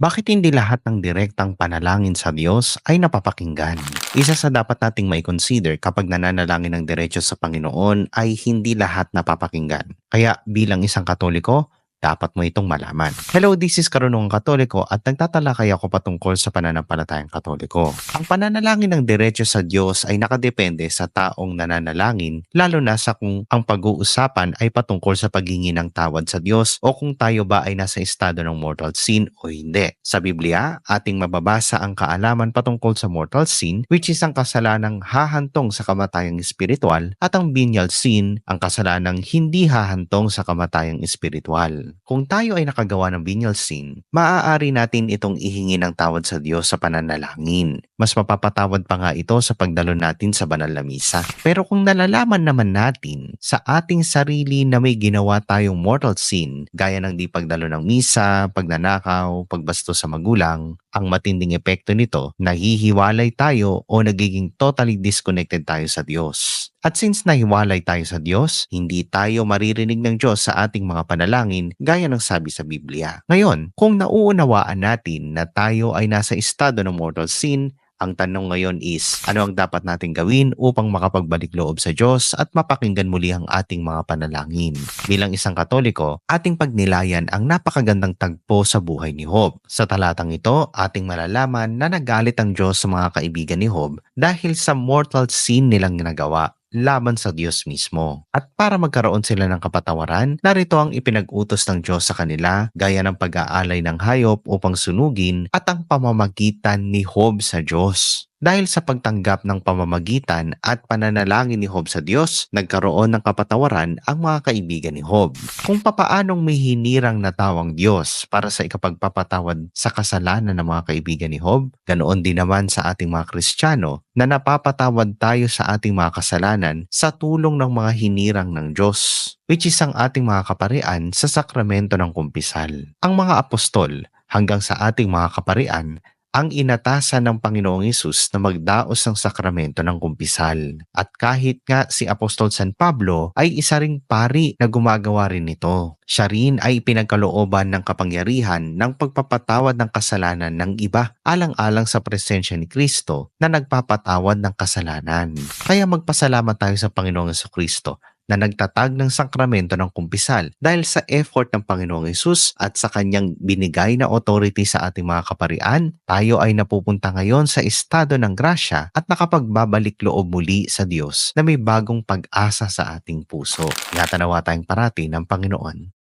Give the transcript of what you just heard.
Bakit hindi lahat ng direktang panalangin sa Diyos ay napapakinggan? Isa sa dapat nating may consider kapag nananalangin ng diretso sa Panginoon ay hindi lahat napapakinggan. Kaya bilang isang katoliko, dapat mo itong malaman. Hello, this is Karunungang Katoliko at nagtatalakay ako patungkol sa pananampalatayang katoliko. Ang pananalangin ng diretso sa Diyos ay nakadepende sa taong nananalangin, lalo na sa kung ang pag-uusapan ay patungkol sa paghingi ng tawad sa Diyos o kung tayo ba ay nasa estado ng mortal sin o hindi. Sa Biblia, ating mababasa ang kaalaman patungkol sa mortal sin which is ang kasalanang hahantong sa kamatayang espiritual at ang venial sin, ang kasalanang hindi hahantong sa kamatayang espiritual. Kung tayo ay nakagawa ng venial sin, maaari natin itong ihingi ng tawad sa Diyos sa pananalangin. Mas mapapatawad pa nga ito sa pagdalo natin sa banal na misa. Pero kung nalalaman naman natin sa ating sarili na may ginawa tayong mortal sin, gaya ng di pagdalo ng misa, pagnanakaw, pagbasto sa magulang, ang matinding epekto nito, nahihiwalay tayo o nagiging totally disconnected tayo sa Diyos. At since nahiwalay tayo sa Diyos, hindi tayo maririnig ng Diyos sa ating mga panalangin gaya ng sabi sa Biblia. Ngayon, kung nauunawaan natin na tayo ay nasa estado ng mortal sin, ang tanong ngayon is, ano ang dapat nating gawin upang makapagbalik loob sa Diyos at mapakinggan muli ang ating mga panalangin? Bilang isang katoliko, ating pagnilayan ang napakagandang tagpo sa buhay ni Job. Sa talatang ito, ating malalaman na nagalit ang Diyos sa mga kaibigan ni Job dahil sa mortal sin nilang ginagawa laban sa Diyos mismo. At para magkaroon sila ng kapatawaran, narito ang ipinag-utos ng Diyos sa kanila gaya ng pag-aalay ng hayop upang sunugin at ang pamamagitan ni Job sa Diyos. Dahil sa pagtanggap ng pamamagitan at pananalangin ni Job sa Diyos, nagkaroon ng kapatawaran ang mga kaibigan ni Job. Kung papaanong may hinirang na tawang Diyos para sa ikapagpapatawad sa kasalanan ng mga kaibigan ni Job, ganoon din naman sa ating mga Kristiyano na napapatawad tayo sa ating mga kasalanan sa tulong ng mga hinirang ng Diyos, which is ang ating mga kaparian sa sakramento ng kumpisal. Ang mga apostol hanggang sa ating mga kaparian ang inatasan ng Panginoong Isus na magdaos ng sakramento ng kumpisal. At kahit nga si Apostol San Pablo ay isa ring pari na gumagawa rin nito. Siya rin ay pinagkalooban ng kapangyarihan ng pagpapatawad ng kasalanan ng iba alang-alang sa presensya ni Kristo na nagpapatawad ng kasalanan. Kaya magpasalamat tayo sa Panginoong Kristo na nagtatag ng sakramento ng kumpisal dahil sa effort ng Panginoong Yesus at sa kanyang binigay na authority sa ating mga kaparian, tayo ay napupunta ngayon sa estado ng grasya at nakapagbabalik loob muli sa Diyos na may bagong pag-asa sa ating puso. Natanawa tayong parati ng Panginoon.